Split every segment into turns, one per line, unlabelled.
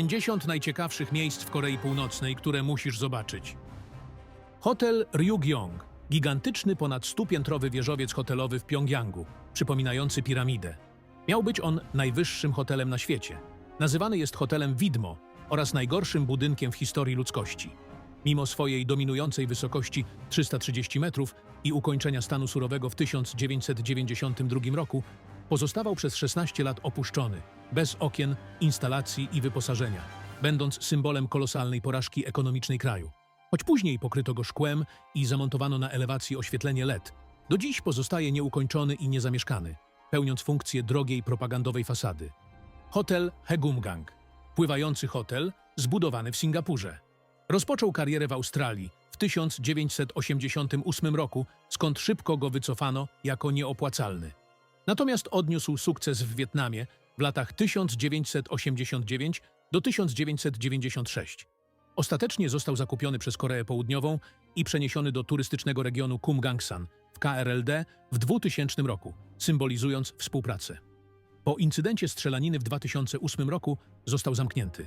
50 najciekawszych miejsc w Korei Północnej, które musisz zobaczyć. Hotel Ryugyong, gigantyczny ponad 100-piętrowy wieżowiec hotelowy w Pjongjangu, przypominający piramidę. Miał być on najwyższym hotelem na świecie. Nazywany jest hotelem Widmo oraz najgorszym budynkiem w historii ludzkości. Mimo swojej dominującej wysokości 330 metrów i ukończenia stanu surowego w 1992 roku, pozostawał przez 16 lat opuszczony, bez okien, instalacji i wyposażenia, będąc symbolem kolosalnej porażki ekonomicznej kraju. Choć później pokryto go szkłem i zamontowano na elewacji oświetlenie LED, do dziś pozostaje nieukończony i niezamieszkany, pełniąc funkcję drogiej propagandowej fasady. Hotel Hegumgang, pływający hotel zbudowany w Singapurze. Rozpoczął karierę w Australii w 1988 roku, skąd szybko go wycofano jako nieopłacalny. Natomiast odniósł sukces w Wietnamie w latach 1989 do 1996. Ostatecznie został zakupiony przez Koreę Południową i przeniesiony do turystycznego regionu Kumgangsan w KRLD w 2000 roku, symbolizując współpracę. Po incydencie strzelaniny w 2008 roku został zamknięty.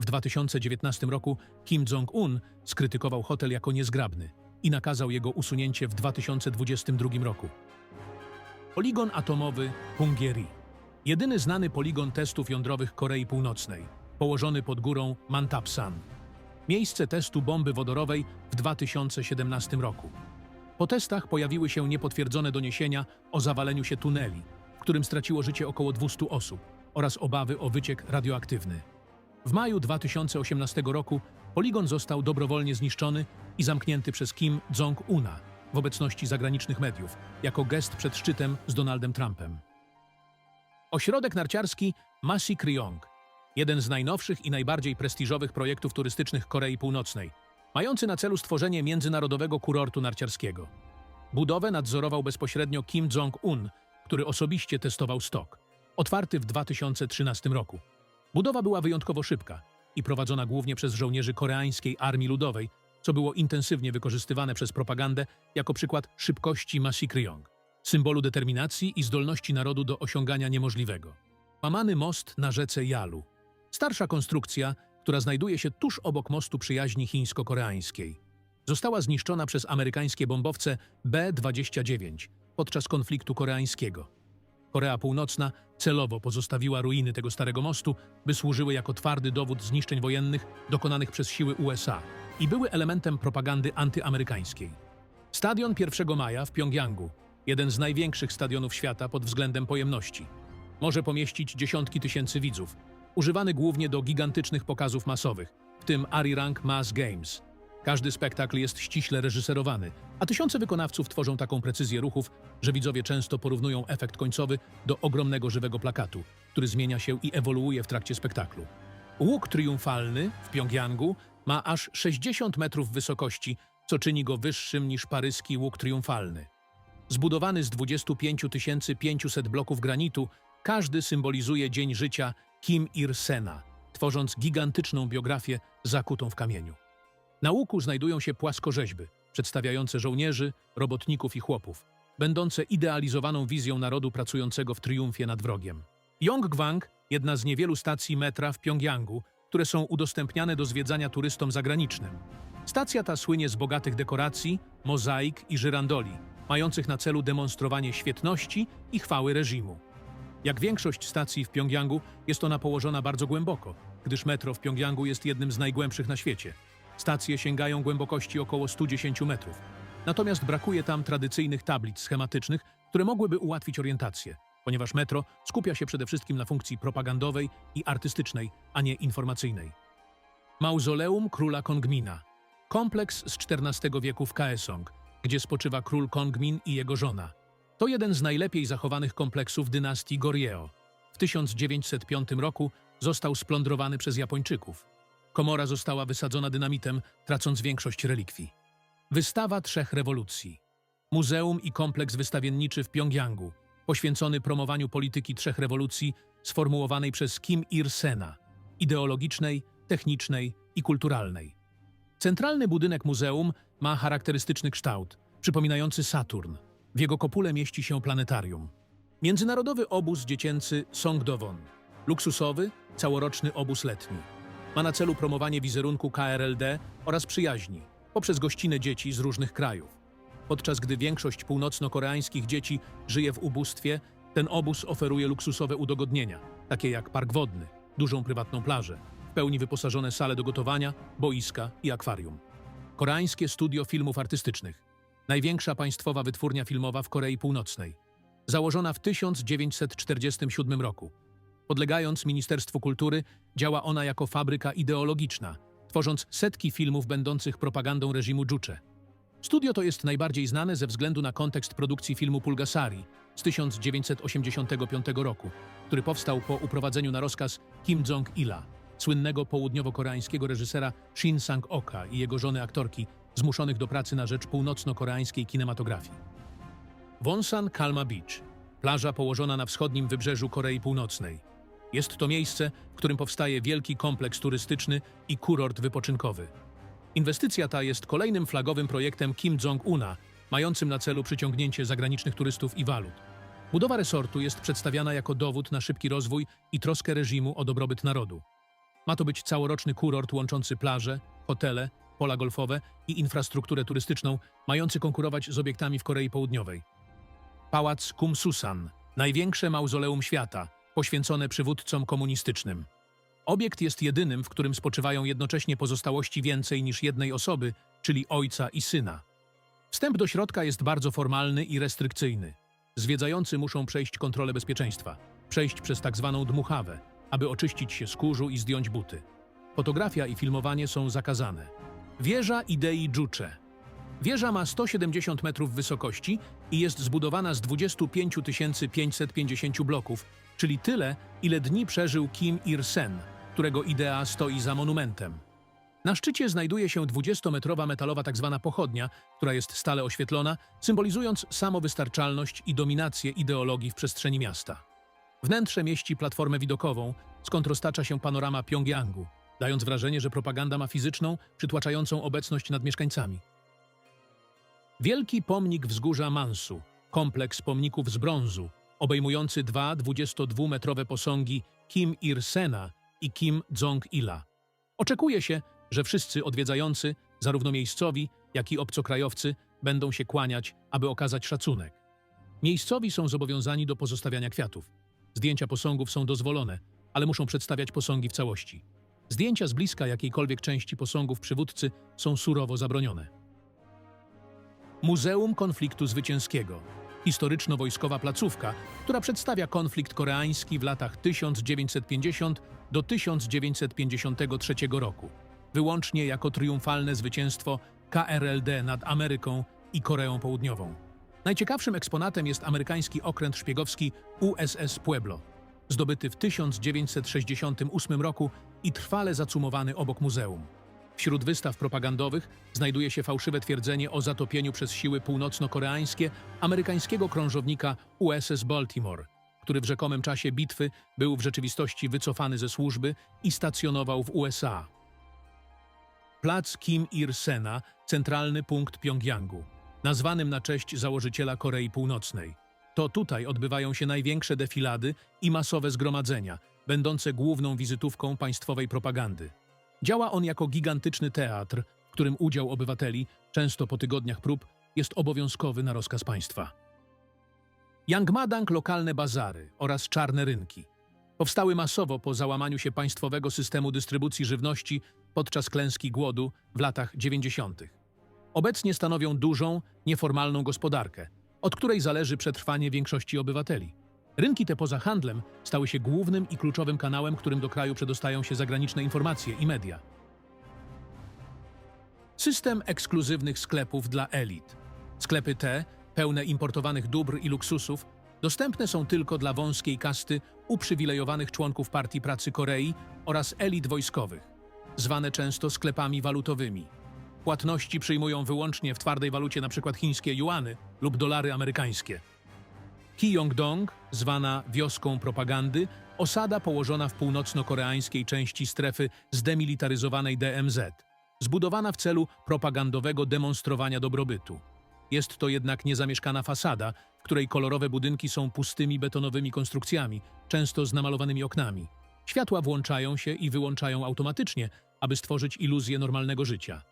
W 2019 roku Kim Jong-un skrytykował hotel jako niezgrabny i nakazał jego usunięcie w 2022 roku. Poligon atomowy Punggye-ri. Jedyny znany poligon testów jądrowych Korei Północnej, położony pod górą Mantapsan. Miejsce testu bomby wodorowej w 2017 roku. Po testach pojawiły się niepotwierdzone doniesienia o zawaleniu się tuneli, w którym straciło życie około 200 osób oraz obawy o wyciek radioaktywny. W maju 2018 roku poligon został dobrowolnie zniszczony i zamknięty przez Kim Jong-una w obecności zagranicznych mediów, jako gest przed szczytem z Donaldem Trumpem. Ośrodek narciarski Masi Kryong, jeden z najnowszych i najbardziej prestiżowych projektów turystycznych Korei Północnej, mający na celu stworzenie międzynarodowego kurortu narciarskiego. Budowę nadzorował bezpośrednio Kim Jong-un, który osobiście testował stok. Otwarty w 2013 roku. Budowa była wyjątkowo szybka i prowadzona głównie przez żołnierzy koreańskiej Armii Ludowej, co było intensywnie wykorzystywane przez propagandę jako przykład szybkości Masi Kryong, symbolu determinacji i zdolności narodu do osiągania niemożliwego. Łamany most na rzece Yalu. Starsza konstrukcja, która znajduje się tuż obok mostu przyjaźni chińsko-koreańskiej. Została zniszczona przez amerykańskie bombowce B-29 podczas konfliktu koreańskiego. Korea Północna celowo pozostawiła ruiny tego starego mostu, by służyły jako twardy dowód zniszczeń wojennych dokonanych przez siły USA i były elementem propagandy antyamerykańskiej. Stadion 1 maja w Pjongjangu, jeden z największych stadionów świata pod względem pojemności. Może pomieścić dziesiątki tysięcy widzów, używany głównie do gigantycznych pokazów masowych, w tym Arirang Mass Games. Każdy spektakl jest ściśle reżyserowany, a tysiące wykonawców tworzą taką precyzję ruchów, że widzowie często porównują efekt końcowy do ogromnego żywego plakatu, który zmienia się i ewoluuje w trakcie spektaklu. Łuk triumfalny w Pjongjangu ma aż 60 metrów wysokości, co czyni go wyższym niż paryski łuk triumfalny. Zbudowany z 25 500 bloków granitu, każdy symbolizuje dzień życia Kim Ir-sena, tworząc gigantyczną biografię zakutą w kamieniu. Na łuku znajdują się płaskorzeźby, przedstawiające żołnierzy, robotników i chłopów, będące idealizowaną wizją narodu pracującego w triumfie nad wrogiem. Yonggwang, jedna z niewielu stacji metra w Pjongjangu, które są udostępniane do zwiedzania turystom zagranicznym. Stacja ta słynie z bogatych dekoracji, mozaik i żyrandoli, mających na celu demonstrowanie świetności i chwały reżimu. Jak większość stacji w Pjongjangu, jest ona położona bardzo głęboko, gdyż metro w Pjongjangu jest jednym z najgłębszych na świecie. Stacje sięgają głębokości około 110 metrów. Natomiast brakuje tam tradycyjnych tablic schematycznych, które mogłyby ułatwić orientację, ponieważ metro skupia się przede wszystkim na funkcji propagandowej i artystycznej, a nie informacyjnej. Mauzoleum Króla Kongmina. Kompleks z XIV wieku w Kaesong, gdzie spoczywa król Kongmin i jego żona. To jeden z najlepiej zachowanych kompleksów dynastii Goryeo. W 1905 roku został splądrowany przez Japończyków. Komora została wysadzona dynamitem, tracąc większość relikwii. Wystawa Trzech Rewolucji. Muzeum i kompleks wystawienniczy w Pjongjangu, poświęcony promowaniu polityki trzech rewolucji sformułowanej przez Kim Ir-sena, ideologicznej, technicznej i kulturalnej. Centralny budynek muzeum ma charakterystyczny kształt, przypominający Saturn. W jego kopule mieści się planetarium. Międzynarodowy obóz dziecięcy Songdowon. Luksusowy, całoroczny obóz letni. ma na celu promowanie wizerunku KRLD oraz przyjaźni poprzez gościnę dzieci z różnych krajów. Podczas gdy większość północno-koreańskich dzieci żyje w ubóstwie, ten obóz oferuje luksusowe udogodnienia, takie jak park wodny, dużą prywatną plażę, pełni wyposażone sale do gotowania, boiska i akwarium. Koreańskie Studio Filmów Artystycznych. Największa państwowa wytwórnia filmowa w Korei Północnej. Założona w 1947 roku. Podlegając Ministerstwu Kultury, działa ona jako fabryka ideologiczna, tworząc setki filmów będących propagandą reżimu Juche. Studio to jest najbardziej znane ze względu na kontekst produkcji filmu Pulgasari z 1985 roku, który powstał po uprowadzeniu na rozkaz Kim Jong-ila, słynnego południowo-koreańskiego reżysera Shin Sang-oka i jego żony aktorki, zmuszonych do pracy na rzecz północno-koreańskiej kinematografii. Wonsan Kalma Beach, plaża położona na wschodnim wybrzeżu Korei Północnej. Jest to miejsce, w którym powstaje wielki kompleks turystyczny i kurort wypoczynkowy. Inwestycja ta jest kolejnym flagowym projektem Kim Jong-una, mającym na celu przyciągnięcie zagranicznych turystów i walut. Budowa resortu jest przedstawiana jako dowód na szybki rozwój i troskę reżimu o dobrobyt narodu. Ma to być całoroczny kurort łączący plaże, hotele, pola golfowe i infrastrukturę turystyczną, mający konkurować z obiektami w Korei Południowej. Pałac Kumsusan, największe mauzoleum świata, poświęcone przywódcom komunistycznym. Obiekt jest jedynym, w którym spoczywają jednocześnie pozostałości więcej niż jednej osoby, czyli ojca i syna. Wstęp do środka jest bardzo formalny i restrykcyjny. Zwiedzający muszą przejść kontrolę bezpieczeństwa, przejść przez tak zwaną dmuchawę, aby oczyścić się z kurzu i zdjąć buty. Fotografia i filmowanie są zakazane. Wieża idei Juche. Wieża ma 170 metrów wysokości i jest zbudowana z 25 550 bloków, czyli tyle, ile dni przeżył Kim Il-sen, którego idea stoi za monumentem. Na szczycie znajduje się 20-metrowa metalowa tzw. pochodnia, która jest stale oświetlona, symbolizując samowystarczalność i dominację ideologii w przestrzeni miasta. Wnętrze mieści platformę widokową, skąd roztacza się panorama Pjongjangu, dając wrażenie, że propaganda ma fizyczną, przytłaczającą obecność nad mieszkańcami. Wielki pomnik wzgórza Mansu, kompleks pomników z brązu, obejmujący dwa 22-metrowe posągi Kim Ir-sena i Kim Jong-ila. Oczekuje się, że wszyscy odwiedzający, zarówno miejscowi, jak i obcokrajowcy, będą się kłaniać, aby okazać szacunek. Miejscowi są zobowiązani do pozostawiania kwiatów. Zdjęcia posągów są dozwolone, ale muszą przedstawiać posągi w całości. Zdjęcia z bliska jakiejkolwiek części posągów przywódcy są surowo zabronione. Muzeum Konfliktu Zwycięskiego. Historyczno-wojskowa placówka, która przedstawia konflikt koreański w latach 1950 do 1953 roku, wyłącznie jako triumfalne zwycięstwo KRLD nad Ameryką i Koreą Południową. Najciekawszym eksponatem jest amerykański okręt szpiegowski USS Pueblo, zdobyty w 1968 roku i trwale zacumowany obok muzeum. Wśród wystaw propagandowych znajduje się fałszywe twierdzenie o zatopieniu przez siły północno-koreańskie amerykańskiego krążownika USS Baltimore, który w rzekomym czasie bitwy był w rzeczywistości wycofany ze służby i stacjonował w USA. Plac Kim Ir-sena, centralny punkt Pjongjangu, nazwanym na cześć założyciela Korei Północnej. To tutaj odbywają się największe defilady i masowe zgromadzenia, będące główną wizytówką państwowej propagandy. Działa on jako gigantyczny teatr, w którym udział obywateli, często po tygodniach prób, jest obowiązkowy na rozkaz państwa. Yangmadang lokalne bazary oraz czarne rynki powstały masowo po załamaniu się państwowego systemu dystrybucji żywności podczas klęski głodu w latach 90. Obecnie stanowią dużą, nieformalną gospodarkę, od której zależy przetrwanie większości obywateli. Rynki te poza handlem stały się głównym i kluczowym kanałem, którym do kraju przedostają się zagraniczne informacje i media. System ekskluzywnych sklepów dla elit. Sklepy te, pełne importowanych dóbr i luksusów, dostępne są tylko dla wąskiej kasty uprzywilejowanych członków Partii Pracy Korei oraz elit wojskowych, zwane często sklepami walutowymi. Płatności przyjmują wyłącznie w twardej walucie np. chińskie juany lub dolary amerykańskie. Kijongdong, zwana wioską propagandy, osada położona w północno-koreańskiej części strefy zdemilitaryzowanej DMZ, zbudowana w celu propagandowego demonstrowania dobrobytu. Jest to jednak niezamieszkana fasada, w której kolorowe budynki są pustymi betonowymi konstrukcjami, często z namalowanymi oknami. Światła włączają się i wyłączają automatycznie, aby stworzyć iluzję normalnego życia.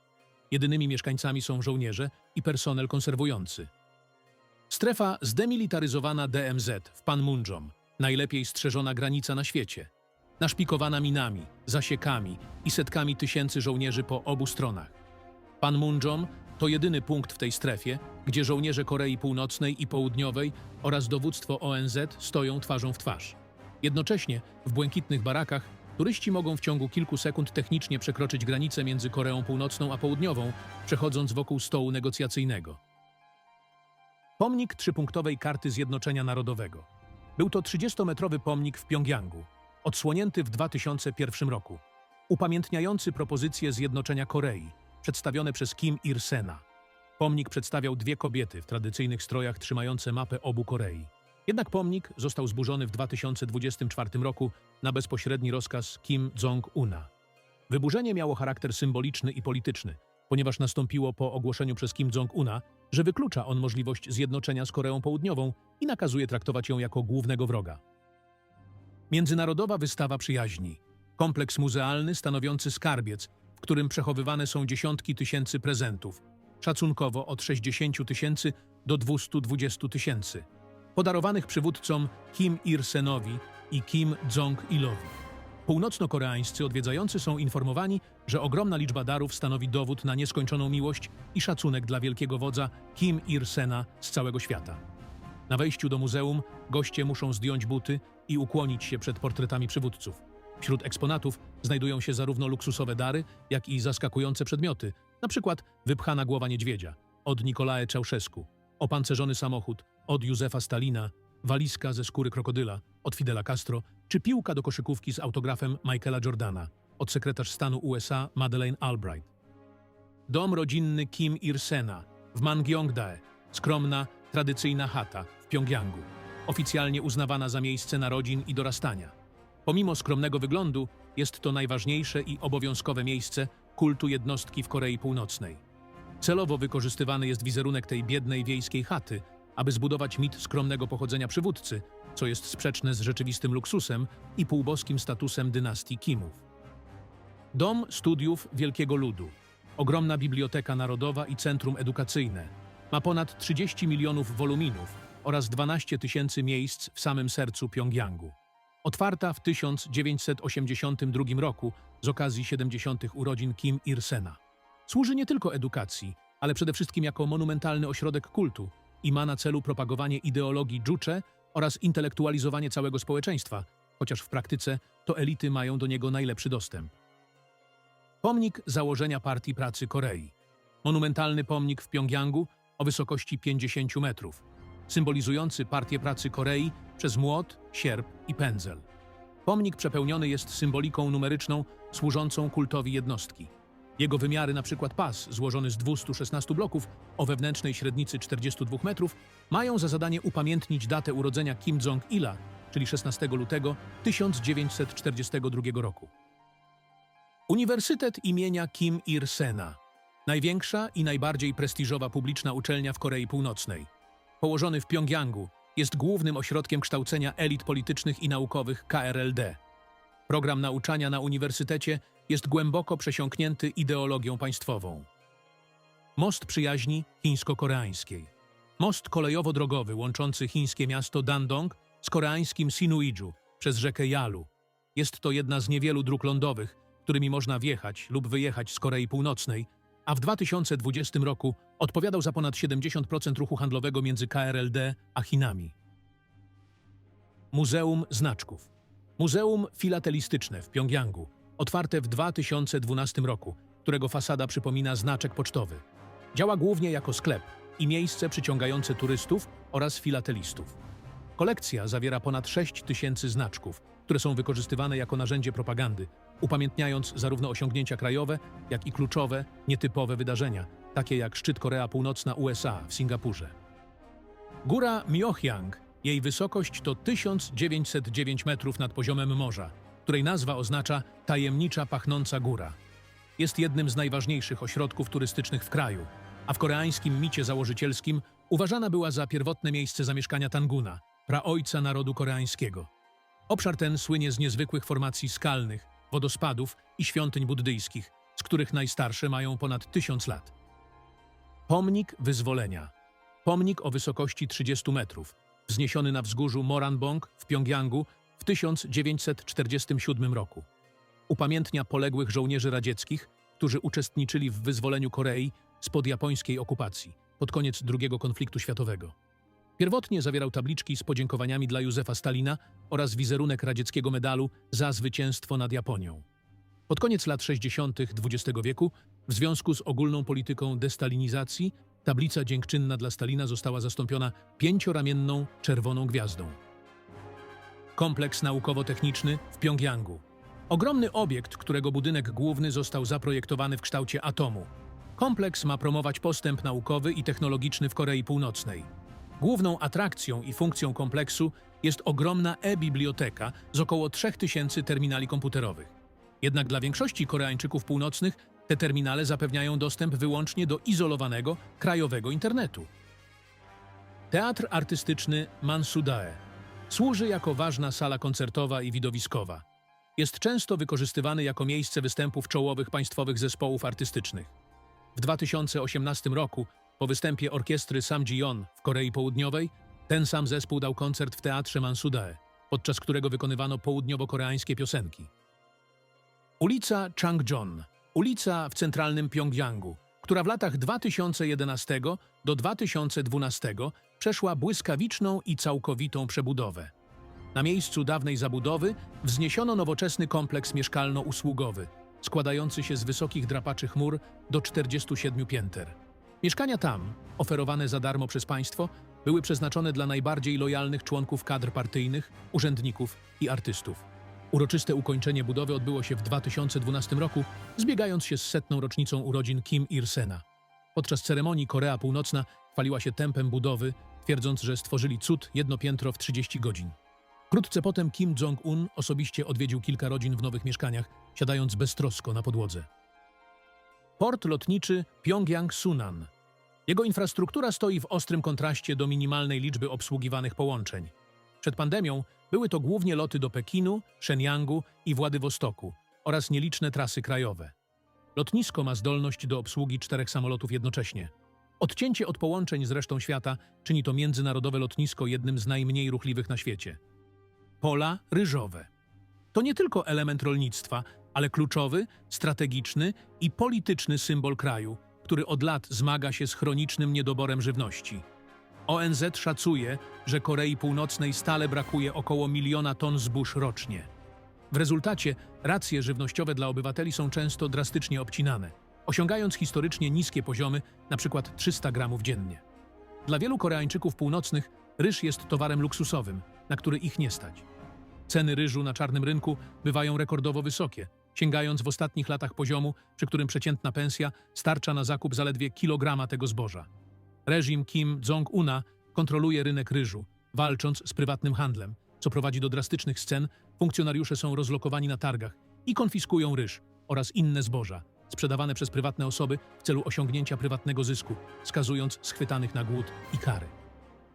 Jedynymi mieszkańcami są żołnierze i personel konserwujący. Strefa zdemilitaryzowana DMZ w Panmunjom, najlepiej strzeżona granica na świecie. Naszpikowana minami, zasiekami i setkami tysięcy żołnierzy po obu stronach. Panmunjom to jedyny punkt w tej strefie, gdzie żołnierze Korei Północnej i Południowej oraz dowództwo ONZ stoją twarzą w twarz. Jednocześnie w błękitnych barakach turyści mogą w ciągu kilku sekund technicznie przekroczyć granicę między Koreą Północną a Południową, przechodząc wokół stołu negocjacyjnego. Pomnik trzypunktowej karty Zjednoczenia Narodowego. Był to 30-metrowy pomnik w Pjongjangu, odsłonięty w 2001 roku, upamiętniający propozycję zjednoczenia Korei, przedstawione przez Kim Ir-sena. Pomnik przedstawiał dwie kobiety w tradycyjnych strojach trzymające mapę obu Korei. Jednak pomnik został zburzony w 2024 roku na bezpośredni rozkaz Kim Jong-una. Wyburzenie miało charakter symboliczny i polityczny, ponieważ nastąpiło po ogłoszeniu przez Kim Jong-una, że wyklucza on możliwość zjednoczenia z Koreą Południową i nakazuje traktować ją jako głównego wroga. Międzynarodowa Wystawa Przyjaźni. Kompleks muzealny stanowiący skarbiec, w którym przechowywane są dziesiątki tysięcy prezentów, szacunkowo od 60 tysięcy do 220 tysięcy, podarowanych przywódcom Kim Ir-senowi i Kim Jong-ilowi. Północno-koreańscy odwiedzający są informowani, że ogromna liczba darów stanowi dowód na nieskończoną miłość i szacunek dla wielkiego wodza Kim Ir-sena z całego świata. Na wejściu do muzeum goście muszą zdjąć buty i ukłonić się przed portretami przywódców. Wśród eksponatów znajdują się zarówno luksusowe dary, jak i zaskakujące przedmioty, na przykład wypchana głowa niedźwiedzia od Nikolae Czałszesku, opancerzony samochód od Józefa Stalina, walizka ze skóry krokodyla od Fidela Castro, czy piłka do koszykówki z autografem Michaela Jordana od sekretarz stanu USA Madeleine Albright. Dom rodzinny Kim Ir-sena w Mangyongdae, skromna, tradycyjna chata w Pjongjangu, oficjalnie uznawana za miejsce narodzin i dorastania. Pomimo skromnego wyglądu, jest to najważniejsze i obowiązkowe miejsce kultu jednostki w Korei Północnej. Celowo wykorzystywany jest wizerunek tej biednej wiejskiej chaty, aby zbudować mit skromnego pochodzenia przywódcy, co jest sprzeczne z rzeczywistym luksusem i półboskim statusem dynastii Kimów. Dom Studiów Wielkiego Ludu, ogromna biblioteka narodowa i centrum edukacyjne, ma ponad 30 milionów woluminów oraz 12 tysięcy miejsc w samym sercu Pjongjangu. Otwarta w 1982 roku z okazji 70. urodzin Kim Ir-sena. Służy nie tylko edukacji, ale przede wszystkim jako monumentalny ośrodek kultu i ma na celu propagowanie ideologii Juche oraz intelektualizowanie całego społeczeństwa, chociaż w praktyce to elity mają do niego najlepszy dostęp. Pomnik założenia Partii Pracy Korei. Monumentalny pomnik w Pjongjangu o wysokości 50 metrów, symbolizujący Partię Pracy Korei przez młot, sierp i pędzel. Pomnik przepełniony jest symboliką numeryczną służącą kultowi jednostki. Jego wymiary, na przykład pas, złożony z 216 bloków o wewnętrznej średnicy 42 metrów, mają za zadanie upamiętnić datę urodzenia Kim Jong-ila, czyli 16 lutego 1942 roku. Uniwersytet imienia Kim Ir-sena. Największa i najbardziej prestiżowa publiczna uczelnia w Korei Północnej. Położony w Pjongjangu, jest głównym ośrodkiem kształcenia elit politycznych i naukowych KRLD. Program nauczania na uniwersytecie jest głęboko przesiąknięty ideologią państwową. Most przyjaźni chińsko-koreańskiej. Most kolejowo-drogowy łączący chińskie miasto Dandong z koreańskim Sinuiju przez rzekę Yalu. Jest to jedna z niewielu dróg lądowych, którymi można wjechać lub wyjechać z Korei Północnej, a w 2020 roku odpowiadał za ponad 70% ruchu handlowego między KRLD a Chinami. Muzeum Znaczków. Muzeum Filatelistyczne w Pjongjangu, otwarte w 2012 roku, którego fasada przypomina znaczek pocztowy. Działa głównie jako sklep i miejsce przyciągające turystów oraz filatelistów. Kolekcja zawiera ponad 6 tysięcy znaczków, które są wykorzystywane jako narzędzie propagandy, upamiętniając zarówno osiągnięcia krajowe, jak i kluczowe, nietypowe wydarzenia, takie jak szczyt Korea Północna USA w Singapurze. Góra Myohyang, jej wysokość to 1909 metrów nad poziomem morza, której nazwa oznacza tajemnicza pachnąca góra. Jest jednym z najważniejszych ośrodków turystycznych w kraju, a w koreańskim micie założycielskim uważana była za pierwotne miejsce zamieszkania Tanguna, praojca narodu koreańskiego. Obszar ten słynie z niezwykłych formacji skalnych, wodospadów i świątyń buddyjskich, z których najstarsze mają ponad tysiąc lat. Pomnik Wyzwolenia. Pomnik o wysokości 30 metrów, wzniesiony na wzgórzu Moranbong w Pjongjangu 1947 roku. Upamiętnia poległych żołnierzy radzieckich, którzy uczestniczyli w wyzwoleniu Korei spod japońskiej okupacji pod koniec II konfliktu światowego. Pierwotnie zawierał tabliczki z podziękowaniami dla Józefa Stalina oraz wizerunek radzieckiego medalu za zwycięstwo nad Japonią. Pod koniec lat 60. XX wieku, w związku z ogólną polityką destalinizacji, tablica dziękczynna dla Stalina została zastąpiona pięcioramienną czerwoną gwiazdą. Kompleks naukowo-techniczny w Pjongjangu. Ogromny obiekt, którego budynek główny został zaprojektowany w kształcie atomu. Kompleks ma promować postęp naukowy i technologiczny w Korei Północnej. Główną atrakcją i funkcją kompleksu jest ogromna e-biblioteka z około 3000 terminali komputerowych. Jednak dla większości Koreańczyków północnych te terminale zapewniają dostęp wyłącznie do izolowanego, krajowego internetu. Teatr artystyczny Mansudae służy jako ważna sala koncertowa i widowiskowa. Jest często wykorzystywany jako miejsce występów czołowych państwowych zespołów artystycznych. W 2018 roku, po występie orkiestry Samjion w Korei Południowej, ten sam zespół dał koncert w teatrze Mansudae, podczas którego wykonywano południowo-koreańskie piosenki. Ulica Changjon, ulica w centralnym Pjongjangu, która w latach 2011 do 2012 przeszła błyskawiczną i całkowitą przebudowę. Na miejscu dawnej zabudowy wzniesiono nowoczesny kompleks mieszkalno-usługowy, składający się z wysokich drapaczy chmur do 47 pięter. Mieszkania tam, oferowane za darmo przez państwo, były przeznaczone dla najbardziej lojalnych członków kadr partyjnych, urzędników i artystów. Uroczyste ukończenie budowy odbyło się w 2012 roku, zbiegając się z setną rocznicą urodzin Kim Il-sena. Podczas ceremonii Korea Północna chwaliła się tempem budowy, twierdząc, że stworzyli cud jedno piętro w 30 godzin. Wkrótce potem Kim Jong-un osobiście odwiedził kilka rodzin w nowych mieszkaniach, siadając beztrosko na podłodze. Port lotniczy Pjongjang-Sunan. Jego infrastruktura stoi w ostrym kontraście do minimalnej liczby obsługiwanych połączeń. Przed pandemią były to głównie loty do Pekinu, Shenyangu i Władywostoku oraz nieliczne trasy krajowe. Lotnisko ma zdolność do obsługi czterech samolotów jednocześnie. Odcięcie od połączeń z resztą świata czyni to międzynarodowe lotnisko jednym z najmniej ruchliwych na świecie. Pola ryżowe. To nie tylko element rolnictwa, ale kluczowy, strategiczny i polityczny symbol kraju, który od lat zmaga się z chronicznym niedoborem żywności. ONZ szacuje, że Korei Północnej stale brakuje około miliona ton zbóż rocznie. W rezultacie racje żywnościowe dla obywateli są często drastycznie obcinane, osiągając historycznie niskie poziomy, np. 300 gramów dziennie. Dla wielu Koreańczyków północnych ryż jest towarem luksusowym, na który ich nie stać. Ceny ryżu na czarnym rynku bywają rekordowo wysokie, sięgając w ostatnich latach poziomu, przy którym przeciętna pensja starcza na zakup zaledwie kilograma tego zboża. Reżim Kim Jong-una kontroluje rynek ryżu, walcząc z prywatnym handlem, co prowadzi do drastycznych scen. Funkcjonariusze są rozlokowani na targach i konfiskują ryż oraz inne zboża, sprzedawane przez prywatne osoby w celu osiągnięcia prywatnego zysku, skazując schwytanych na głód i kary.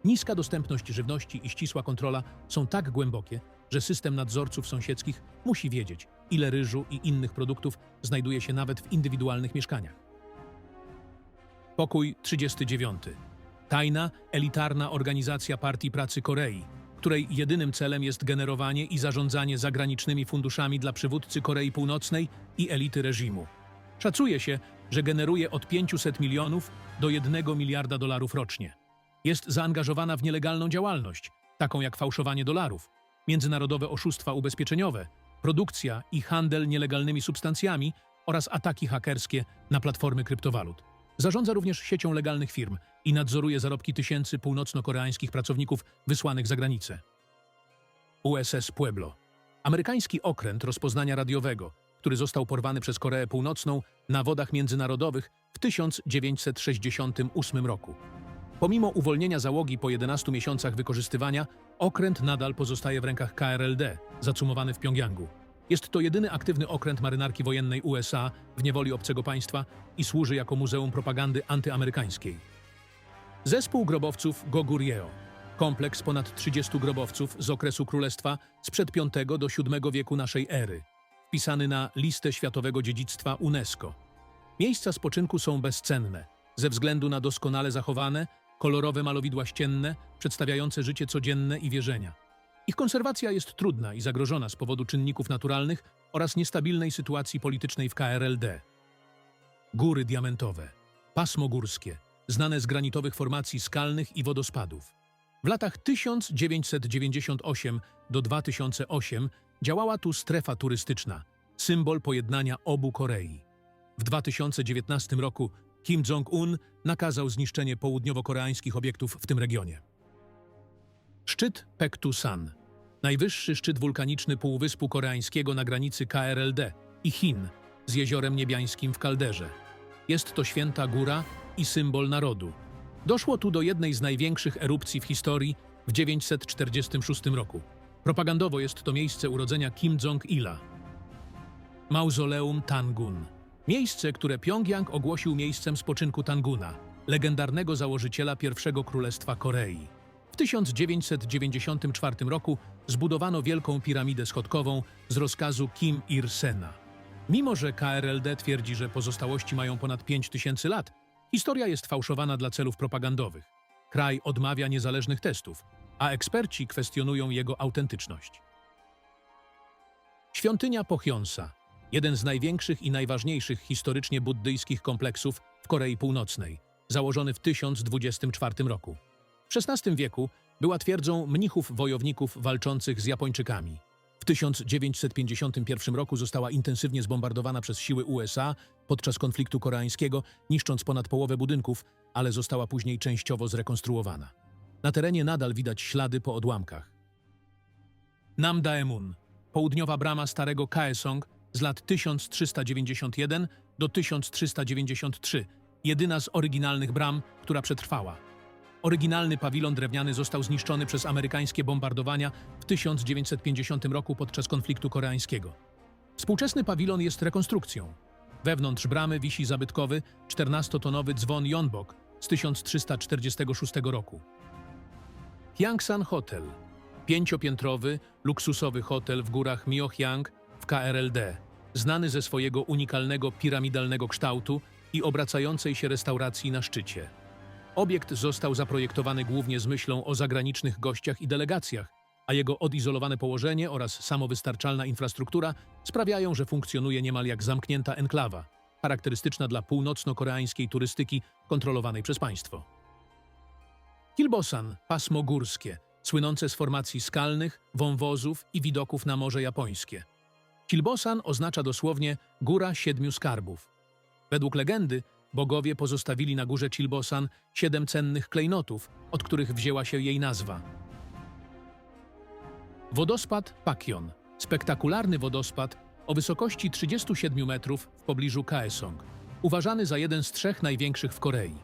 Niska dostępność żywności i ścisła kontrola są tak głębokie, że system nadzorców sąsiedzkich musi wiedzieć, ile ryżu i innych produktów znajduje się nawet w indywidualnych mieszkaniach. Pokój 39. Tajna, elitarna organizacja Partii Pracy Korei, której jedynym celem jest generowanie i zarządzanie zagranicznymi funduszami dla przywódcy Korei Północnej i elity reżimu. Szacuje się, że generuje od 500 milionów do 1 miliarda dolarów rocznie. Jest zaangażowana w nielegalną działalność, taką jak fałszowanie dolarów, międzynarodowe oszustwa ubezpieczeniowe, produkcja i handel nielegalnymi substancjami oraz ataki hakerskie na platformy kryptowalut. Zarządza również siecią legalnych firm i nadzoruje zarobki tysięcy północno-koreańskich pracowników wysłanych za granicę. USS Pueblo. Amerykański okręt rozpoznania radiowego, który został porwany przez Koreę Północną na wodach międzynarodowych w 1968 roku. Pomimo uwolnienia załogi po 11 miesiącach wykorzystywania, okręt nadal pozostaje w rękach KRLD, zacumowany w Pjongjangu. Jest to jedyny aktywny okręt marynarki wojennej USA w niewoli obcego państwa i służy jako muzeum propagandy antyamerykańskiej. Zespół grobowców Goguryeo. Kompleks ponad 30 grobowców z okresu królestwa sprzed V do VII wieku naszej ery, wpisany na listę światowego dziedzictwa UNESCO. Miejsca spoczynku są bezcenne, ze względu na doskonale zachowane, kolorowe malowidła ścienne, przedstawiające życie codzienne i wierzenia. Ich konserwacja jest trudna i zagrożona z powodu czynników naturalnych oraz niestabilnej sytuacji politycznej w KRLD. Góry diamentowe, pasmo górskie, znane z granitowych formacji skalnych i wodospadów. W latach 1998 do 2008 działała tu strefa turystyczna, symbol pojednania obu Korei. W 2019 roku Kim Jong-un nakazał zniszczenie południowo-koreańskich obiektów w tym regionie. Szczyt Pektu-san, najwyższy szczyt wulkaniczny Półwyspu Koreańskiego na granicy KRLD i Chin z jeziorem niebiańskim w kalderze. Jest to święta góra i symbol narodu. Doszło tu do jednej z największych erupcji w historii w 946 roku. Propagandowo jest to miejsce urodzenia Kim Jong-ila. Mauzoleum Tangun. Miejsce, które Pjongjang ogłosił miejscem spoczynku Tanguna, legendarnego założyciela pierwszego królestwa Korei. W 1994 roku zbudowano wielką piramidę schodkową z rozkazu Kim Ir-sena. Mimo, że KRLD twierdzi, że pozostałości mają ponad 5000 lat, historia jest fałszowana dla celów propagandowych. Kraj odmawia niezależnych testów, a eksperci kwestionują jego autentyczność. Świątynia Pochjonsa, jeden z największych i najważniejszych historycznie buddyjskich kompleksów w Korei Północnej, założony w 1024 roku. W XVI wieku była twierdzą mnichów wojowników walczących z Japończykami. W 1951 roku została intensywnie zbombardowana przez siły USA podczas konfliktu koreańskiego, niszcząc ponad połowę budynków, ale została później częściowo zrekonstruowana. Na terenie nadal widać ślady po odłamkach. Namdaemun, południowa brama starego Kaesong z lat 1391 do 1393, jedyna z oryginalnych bram, która przetrwała. Oryginalny pawilon drewniany został zniszczony przez amerykańskie bombardowania w 1950 roku podczas konfliktu koreańskiego. Współczesny pawilon jest rekonstrukcją. Wewnątrz bramy wisi zabytkowy 14-tonowy dzwon Yonbok z 1346 roku. Hyangsan Hotel, pięciopiętrowy, luksusowy hotel w górach Myohyang w KRLD, znany ze swojego unikalnego piramidalnego kształtu i obracającej się restauracji na szczycie. Obiekt został zaprojektowany głównie z myślą o zagranicznych gościach i delegacjach, a jego odizolowane położenie oraz samowystarczalna infrastruktura sprawiają, że funkcjonuje niemal jak zamknięta enklawa, charakterystyczna dla północno-koreańskiej turystyki kontrolowanej przez państwo. Kilbosan, pasmo górskie, słynące z formacji skalnych, wąwozów i widoków na Morze Japońskie. Kilbosan oznacza dosłownie Góra Siedmiu Skarbów. Według legendy bogowie pozostawili na górze Chilbosan siedem cennych klejnotów, od których wzięła się jej nazwa. Wodospad Pakyon. Spektakularny wodospad o wysokości 37 metrów w pobliżu Kaesong. Uważany za jeden z trzech największych w Korei.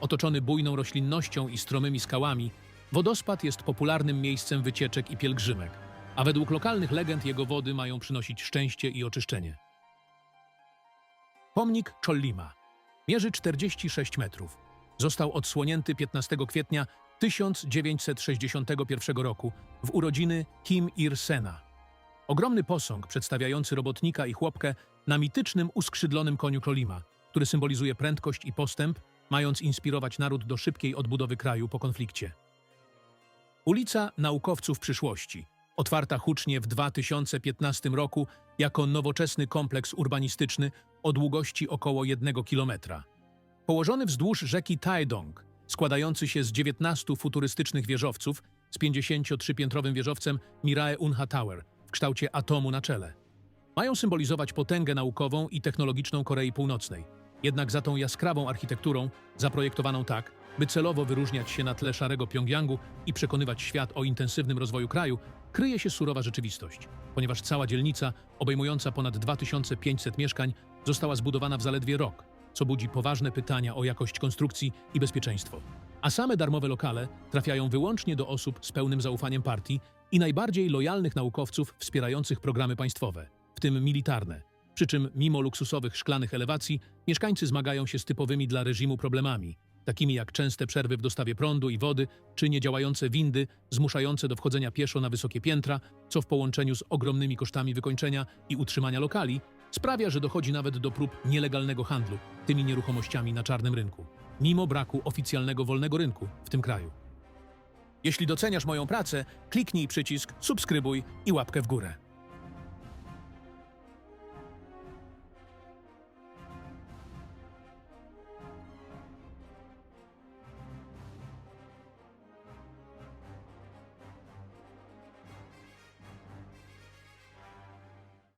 Otoczony bujną roślinnością i stromymi skałami, wodospad jest popularnym miejscem wycieczek i pielgrzymek, a według lokalnych legend jego wody mają przynosić szczęście i oczyszczenie. Pomnik Chollima. Mierzy 46 metrów. Został odsłonięty 15 kwietnia 1961 roku w urodziny Kim Ir-sena. Ogromny posąg przedstawiający robotnika i chłopkę na mitycznym uskrzydlonym koniu Kolima, który symbolizuje prędkość i postęp, mając inspirować naród do szybkiej odbudowy kraju po konflikcie. Ulica Naukowców Przyszłości, otwarta hucznie w 2015 roku jako nowoczesny kompleks urbanistyczny o długości około 1 kilometra. Położony wzdłuż rzeki Taedong, składający się z 19 futurystycznych wieżowców z 53-piętrowym wieżowcem Mirae Unha Tower w kształcie atomu na czele. Mają symbolizować potęgę naukową i technologiczną Korei Północnej. Jednak za tą jaskrawą architekturą, zaprojektowaną tak, by celowo wyróżniać się na tle szarego Pjongjangu i przekonywać świat o intensywnym rozwoju kraju, kryje się surowa rzeczywistość, ponieważ cała dzielnica, obejmująca ponad 2500 mieszkań, została zbudowana w zaledwie rok, co budzi poważne pytania o jakość konstrukcji i bezpieczeństwo. A same darmowe lokale trafiają wyłącznie do osób z pełnym zaufaniem partii i najbardziej lojalnych naukowców wspierających programy państwowe, w tym militarne. Przy czym, mimo luksusowych szklanych elewacji, mieszkańcy zmagają się z typowymi dla reżimu problemami, takimi jak częste przerwy w dostawie prądu i wody, czy niedziałające windy zmuszające do wchodzenia pieszo na wysokie piętra, co w połączeniu z ogromnymi kosztami wykończenia i utrzymania lokali sprawia, że dochodzi nawet do prób nielegalnego handlu tymi nieruchomościami na czarnym rynku, mimo braku oficjalnego wolnego rynku w tym kraju. Jeśli doceniasz moją pracę, kliknij przycisk subskrybuj i łapkę w górę.